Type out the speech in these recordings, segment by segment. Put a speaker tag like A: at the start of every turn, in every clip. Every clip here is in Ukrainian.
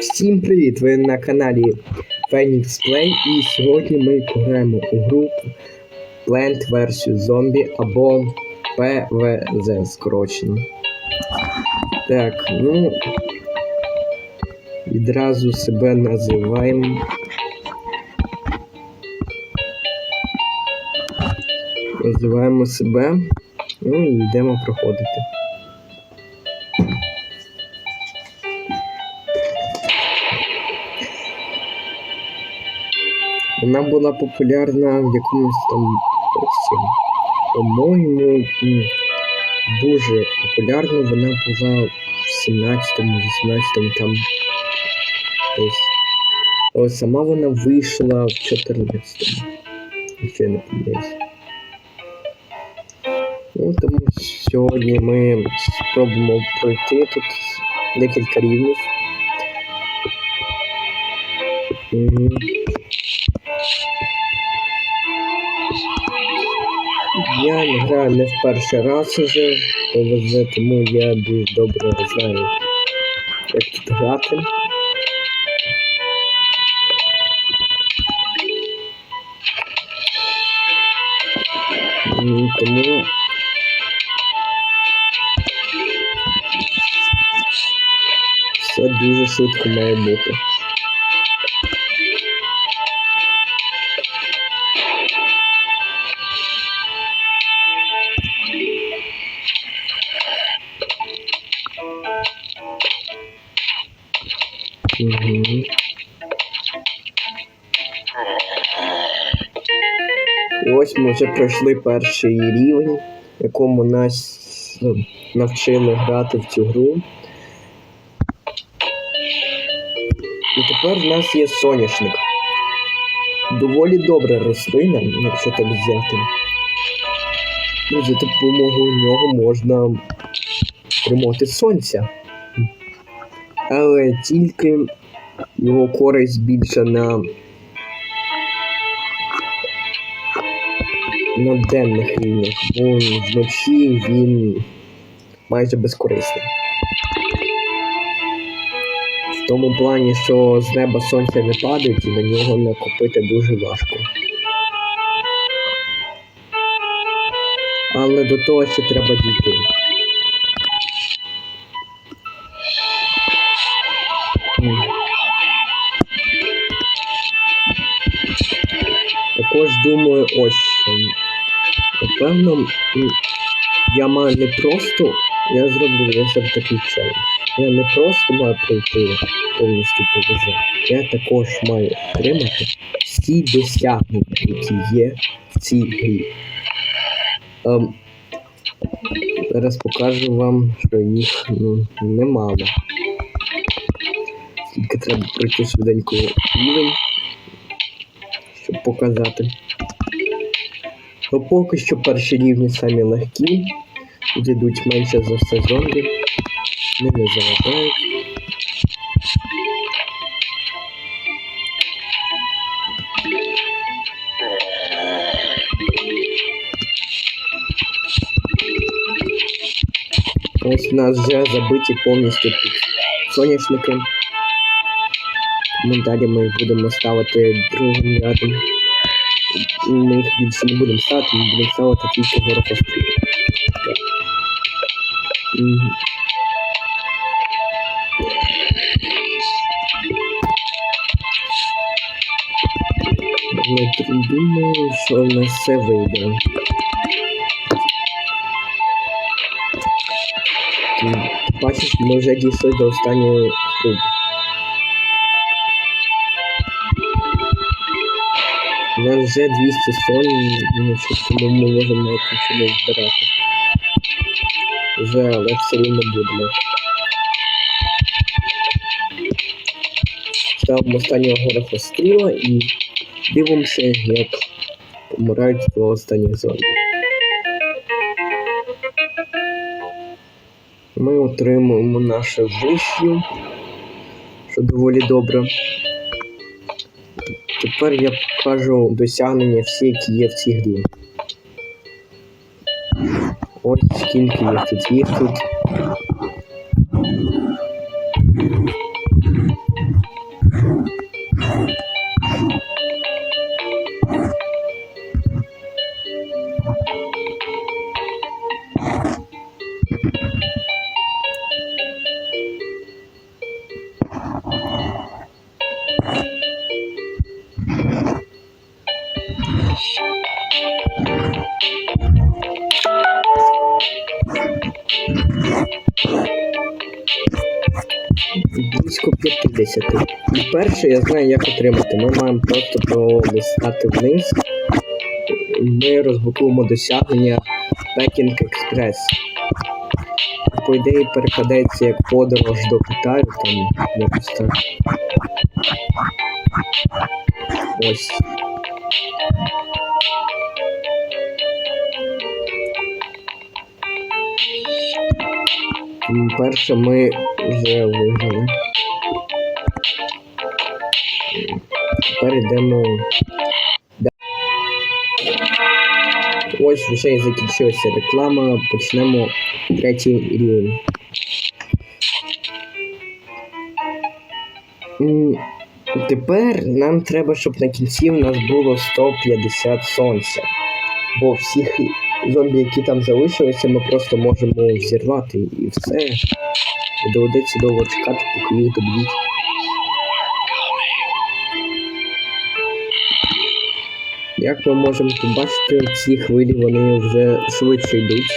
A: Всім привіт! Ви на каналі Phoenix Play і сьогодні ми пограємо у гру Plant vs Zombie або PvZ скорочено. Так, ну відразу себе називаємо. Називаємо себе. Ну і йдемо проходити. Вона була популярна в якомусь там. По-моєму, дуже популярна вона була в 17-му, 18-му там. Ось сама вона вийшла в 14-му. Якщо я не помиляюсь. Ну, тому сьогодні ми спробуємо пройти тут декілька рівнів. Я граю не в перший раз уже повезе, тому я дуже добре знаю, як тут грати. Тому все дуже швидко має бути. Ми вже пройшли перший рівень, в якому нас ну, навчили грати в цю гру. І тепер в нас є соняшник. Доволі добра рослина, якщо так взяти. І за допомогою нього можна отримати сонця. Але тільки його користь більше на на денних рівнях, бо вночі він майже безкорисний. В тому плані, що з неба сонця не падають і на нього накопити дуже важко. Але до того ще треба дійти. Також думаю, ось. Напевно, я маю не просто. Я зроблю для себе такий челендж. Я не просто маю пройти повністю ПВЗ. Я також маю отримати всі досягнення, які є в цій грі. Ем, зараз покажу вам, що їх ну, немало. Тільки треба пройти швиденько рівень, щоб показати. Ну поки що перші рівні самі легкі. Йдуть менше за все зомбі. Не заважають. Ось у нас вже забиті повністю під соняшники. Далі ми будемо ставити другим рядом. Ми їх більше не будемо ставити, ми будемо ставити тільки горохострі. Я думаю, що в нас все вийде. Бачиш, ми вже дійшли до останньої хруби. У нас вже 200 сон, ну, що тому ми можемо навіть нічого збирати. Вже, але все рівно будемо. Ставимо останнього горохостріла і дивимося, як помирають до останніх зомбі. Ми отримуємо наше вишню, що доволі добре. Тепер я покажу досягнення всі, які є в цій грі. Ось скільки їх тут. Їх тут 50. І перше я знаю, як отримати. Ми маємо просто пролистати вниз. Ми розблокуємо досягнення Packing Express. По ідеї перекладається як подорож до Китаю, там якось так. Ось. Перше ми вже виграли. Тепер йдемо. Ось вже і закінчилася реклама. Почнемо третій рівень. Тепер нам треба, щоб на кінці в нас було 150 сонця. Бо всіх зомбі, які там залишилися, ми просто можемо взірвати і все. Доведеться довго чекати, поки їх доб'ють. Як ми можемо побачити, ці хвилі вони вже швидше йдуть.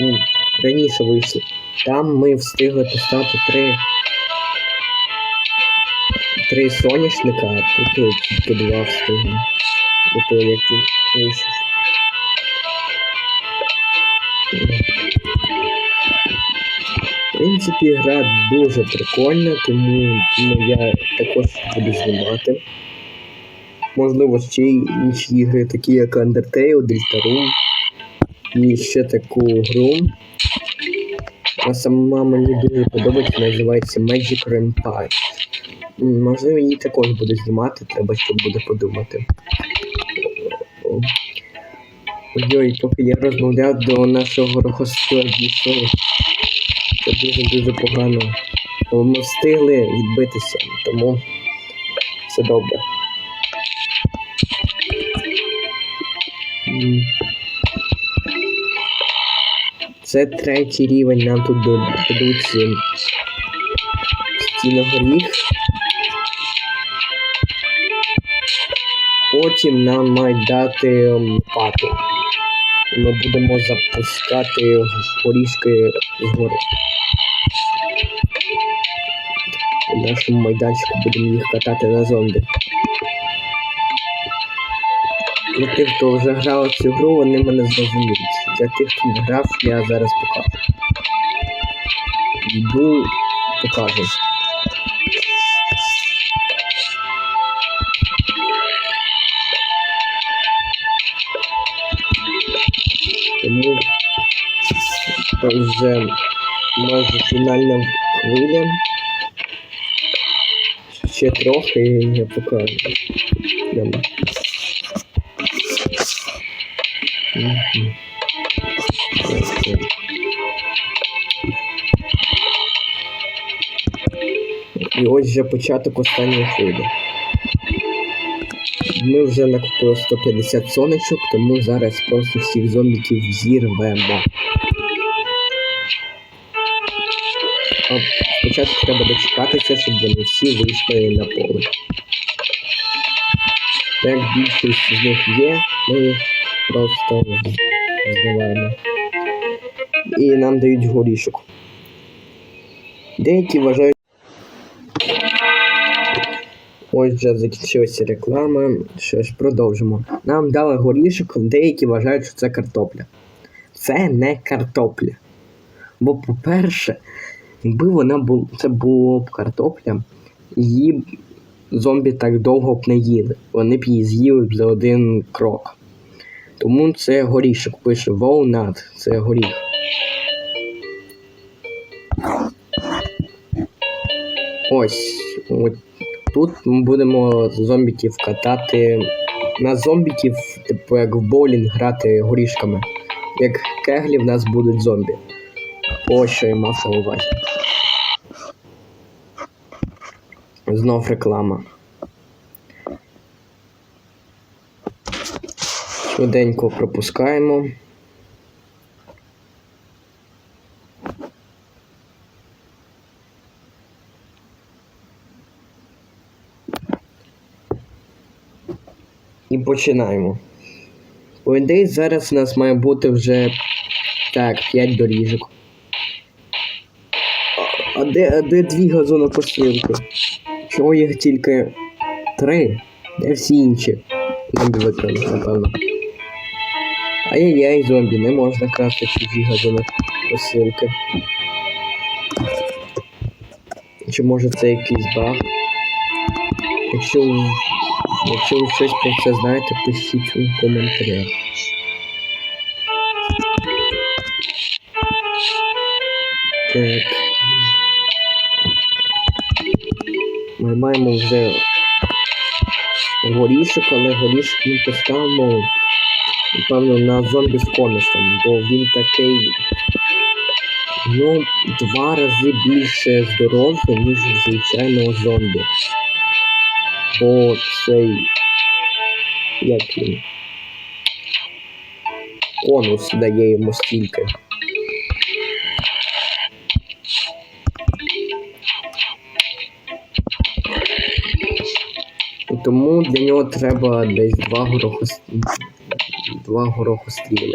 A: Ну, раніше вийшли. Там ми встигли поставити три. Три соняшника, а тут тільки два встигли. До того, як він вийшов. В принципі, гра дуже прикольна, тому ну, я також буду знімати. Можливо, ще й інші ігри, такі як Undertale, Deltarune і ще таку гру. А сама мені дуже подобається, називається Magic Empire. М, Можливо, її також буду знімати, треба ще буде подумати. Ой, поки я розмовляв до нашого рухостила дійшло. Це дуже-дуже погано. Ми встигли відбитися, тому все добре. Це третій рівень, нам тут дадуть стіна горіх. Потім нам мають дати лопату. І ми будемо запускати горішки згори. У нашому майданчику будемо їх катати на зомбі. Для тих, хто вже грав цю гру, вони мене зрозуміють. Для тих, хто не грав, я зараз покажу. Йду, покажу. Тому це вже майже фінальна хвиля. Ще трохи і я покажу. І ось вже початок останньої хвилі. Ми вже накупили 150 сонечок, тому зараз просто всіх зомбіків зірвемо. А спочатку треба дочекатися, щоб вони всі вийшли на поле. Як більшість з них є, ми їх просто зриваємо. І нам дають горішок. Деякі вважають. Ось вже закінчилася реклама. Що ж, продовжимо. Нам дали горішок, деякі вважають, що це картопля. Це не картопля. Бо, по-перше, якби вона була, це було б картопля, її зомбі так довго б не їли. Вони б її з'їли б за один крок. Тому це горішок пише Walnut, це горіх. Ось. От тут ми будемо зомбіків катати. На зомбіків, типу як в боулінг грати горішками. Як кеглі в нас будуть зомбі. Ось що я мав на увазі. Знов реклама. Швиденько пропускаємо. І починаємо. По ідеї, зараз у нас має бути вже так, 5 доріжок. А де, а де дві газонокосилки? Чого їх тільки три? Де всі інші? Зомбі викрали, напевно. Ай-яй-яй, зомбі, не можна красти чужі газонокосилки. Чи може це якийсь баг? Якщо, ви- якщо ви щось про це знаєте, пишіть у коментарях. Так. Ми маємо вже горішок, але горішок ми поставимо, напевно, на зомбі з конусом, бо він такий, ну, два рази більше здоров'я, ніж звичайного зомбі. Бо цей. Як він? Конус дає йому стільки. Тому для нього треба десь два горохос... два горохостріли.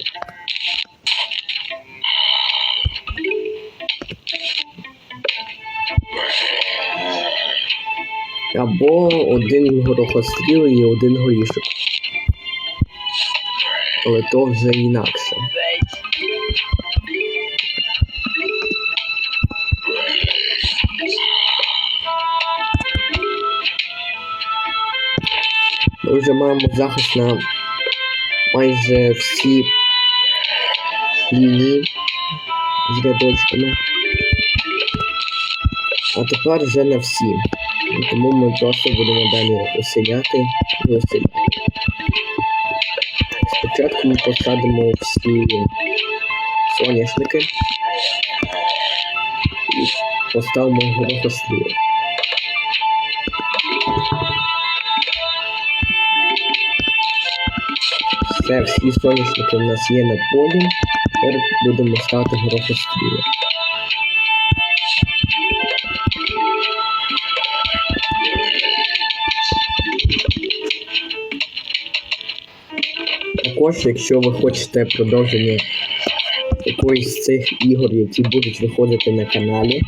A: Або один горохостріл і один горішок. Але то вже інакше. Ми вже маємо захист на майже всі лінії з рядочками. А тепер вже на всі. Тому ми просто будемо далі оселяти і оселяти. Спочатку ми посадимо всі соняшники і поставимо горохостріли. Все, всі соняшники в нас є на полі. Тепер будемо ставити горохостріли. Також, якщо ви хочете продовження якоїсь з цих ігор, які будуть виходити на каналі,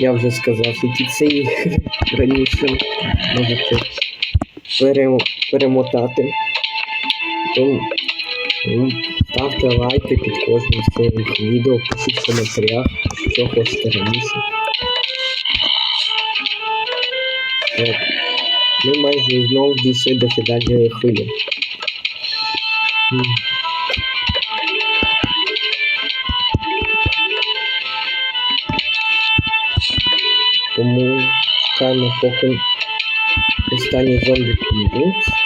A: я вже сказав, які це ігри раніше можете пере- перемотати. То ну, ставте лайки під кожним своїм відео, пишіть в коментарях, що хочете раніше. Так. Ми майже знову дійшли до фінальної хвилі. Тому чекаємо, поки останні зомбі підуть.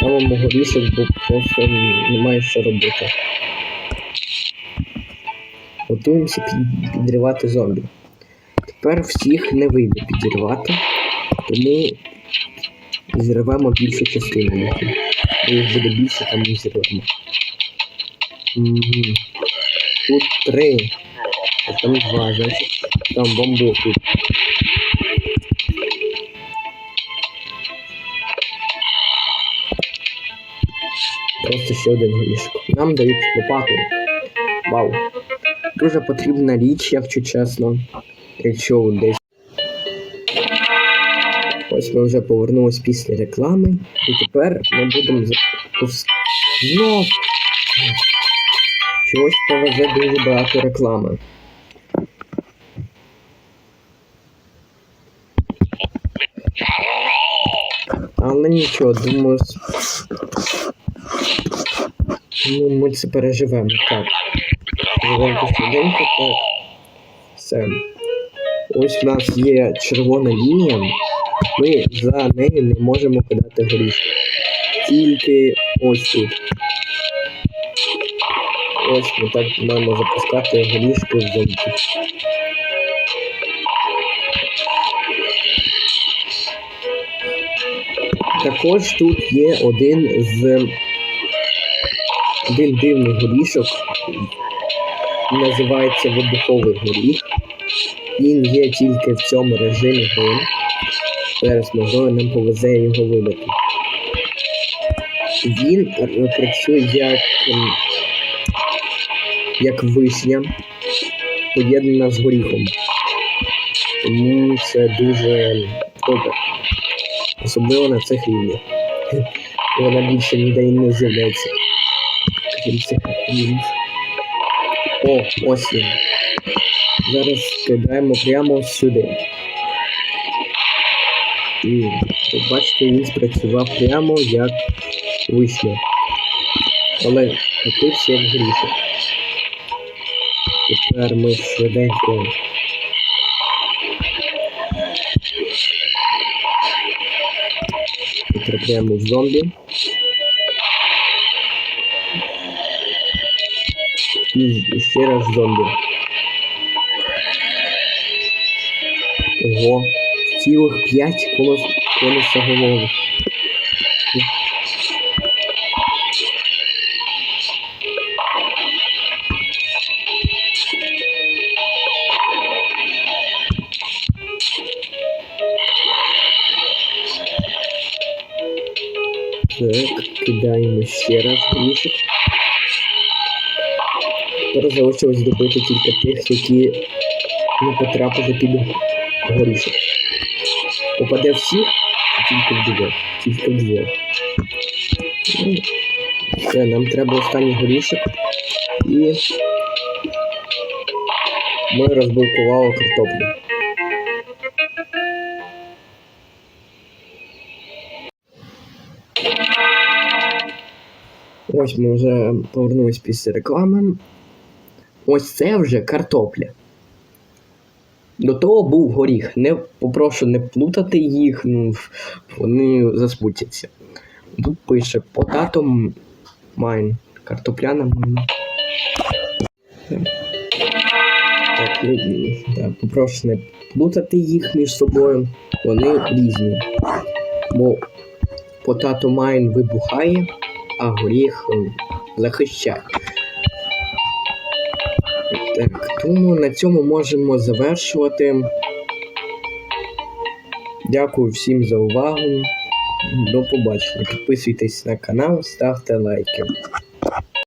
A: Ставимо горішок, бо просто немає що робити. Готуємося під- підривати зомбі. Тепер всіх не вийде підірвати, тому зірвемо більшу частину їх. Їх буде більше, там ми зірвемо. Тут три, а там два, значить там бамбук тут. Ще один горішок. Нам дають лопату. Вау. Дуже потрібна річ, якщо чесно. Якщо десь. Ось ми вже повернулись після реклами. І тепер ми будемо запускати. Ну. Чогось повезе дуже багато реклами. Але нічого, думаю. Ну, ми це переживемо. Так. Живенько швиденько, так. Все. Ось в нас є червона лінія. Ми за нею не можемо кидати горішки. Тільки ось тут. Ось ми так маємо запускати горішки в зомбі. Також тут є один з один дивний горішок. Називається вибуховий горіх. Він є тільки в цьому режимі гри. Зараз можливо нам повезе його вибити. Він працює як, ем, як вишня. поєднана з горіхом. Тому це дуже добре. Особливо на цих рівнях. Вона більше ніде і не з'являється. Рівнів. О, ось він. Зараз кидаємо прямо сюди. І як бачите, він спрацював прямо як вишня. Але купився як горішок. Тепер ми швиденько. Потрапляємо в зомбі. І ще раз зомбі. Ого, цілих п'ять колос конусоголових. Так, кидаємо ще раз горішок. Тепер залишилось добити тільки тих, які не потрапили під горішок. Попаде всіх, тільки вдвох. Тільки вдвох. Ну, все, нам треба останній горішок. І ми розблокували картоплю. Ось ми вже повернулись після реклами. Ось це вже картопля. До того був горіх. Не попрошу не плутати їх, ну вони засмутяться. Тут пише Potato Mine. Картопляна мine. Так, ну, так, попрошу не плутати їх між собою. Вони різні. Бо Potato Mine вибухає, а горіх захищає. Тому на цьому можемо завершувати. Дякую всім за увагу. До побачення. Підписуйтесь на канал, ставте лайки.